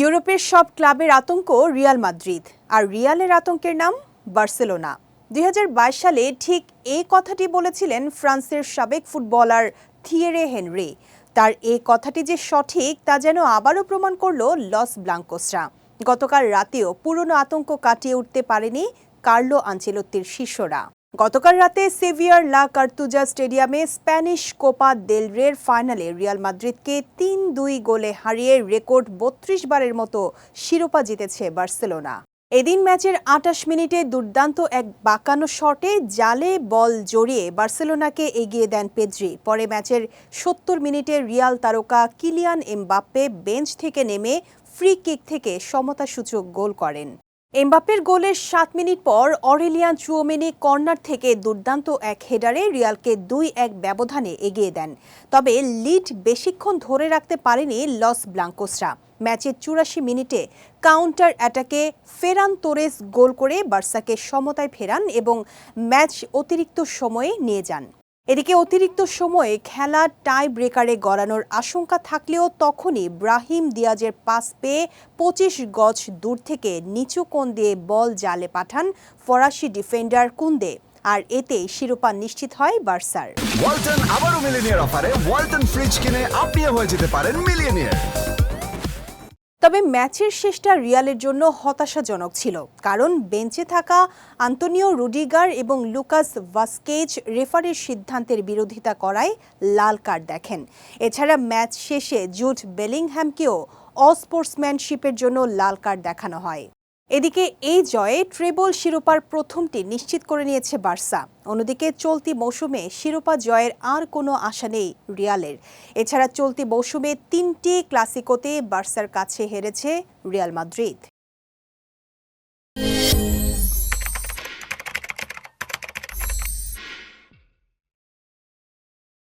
ইউরোপের সব ক্লাবের আতঙ্ক রিয়াল মাদ্রিদ। আর রিয়ালের আতঙ্কের নাম বার্সেলোনা। দুই হাজার বাইশ সালে ঠিক এই কথাটি বলেছিলেন ফ্রান্সের সাবেক ফুটবলার থিয়েরে হেনরি। তার এই কথাটি যে সঠিক তা যেন আবারও প্রমাণ করল লস ব্লাঙ্কোসরা। গতকাল রাতেও পুরনো আতঙ্ক কাটিয়ে উঠতে পারেনি কার্লো আঞ্চেলত্তির শিষ্যরা। গতকাল রাতে সেভিয়ার লা কার্তুজা স্টেডিয়ামে স্প্যানিশ কোপা দেল রের ফাইনালে রিয়াল মাদ্রিদকে তিন দুই গোলে হারিয়ে রেকর্ড বত্রিশ বারের মতো শিরোপা জিতেছে বার্সেলোনা। এদিন ম্যাচের আটাশ মিনিটে দুর্দান্ত এক বাঁকানো শটে জালে বল জড়িয়ে বার্সেলোনাকে এগিয়ে দেন পেদ্রি। পরে ম্যাচের সত্তর মিনিটে রিয়াল তারকা কিলিয়ান এমবাপ্পে বেঞ্চ থেকে নেমে ফ্রি কিক থেকে সমতাসূচক গোল করেন। এমবাপ্পের গোলের সাত মিনিট পর অরেলিয়ান চুয়োমেনি কর্নার থেকে দুর্দান্ত এক হেডারে রিয়ালকে দুই এক ব্যবধানে এগিয়ে দেন। তবে লিড বেশিক্ষণ ধরে রাখতে পারেনি লস ব্লাঙ্কোসরা। ম্যাচের চুরাশি মিনিটে কাউন্টার অ্যাটাকে ফেরান তোরেস গোল করে বার্সাকে সমতায় ফেরান এবং ম্যাচ অতিরিক্ত সময়ে নিয়ে যান। এদিকে অতিরিক্ত সময়ে খেলা টাই ব্রেকারে গড়ানোর আশঙ্কা থাকলেও তখনই ব্রাহিম দিয়াজের পাস পেয়ে পঁচিশ গজ দূর থেকে নিচু কোণ দিয়ে বল জালে পাঠান ফরাসি ডিফেন্ডার কুন্দে। আর এতে শিরোপা নিশ্চিত হয় বার্সার। ওয়ালটন আবারও মিলিনিয়ার অফারে ওয়ালটন ফ্রিজ কিনে আপনিও হয়ে যেতে পারেন মিলিয়নিয়ার তবে ম্যাচের শেষটা রিয়ালের জন্য হতাশাজনক ছিল, কারণ বেঞ্চে থাকা আন্তোনিও রুডিগার এবং লুকাস ভাস্কেজ রেফারির সিদ্ধান্তের বিরোধিতা করায় লাল কার্ড দেখেন। এছাড়া ম্যাচ শেষে জুট বেলিংহ্যামকেও অস্পোর্টসম্যানশিপের জন্য লাল কার্ড দেখানো হয়। এদিকে এই জয়ে ট্রেবল শিরোপার প্রথমটি নিশ্চিত করে নিয়েছে বার্সা। অন্যদিকে চলতি মৌসুমে শিরোপা জয়ের আর কোনো আশা নেই রিয়ালের। এছাড়া চলতি মৌসুমে তিনটি ক্লাসিকোতে বার্সার কাছে হেরেছে রিয়াল মাদ্রিদ।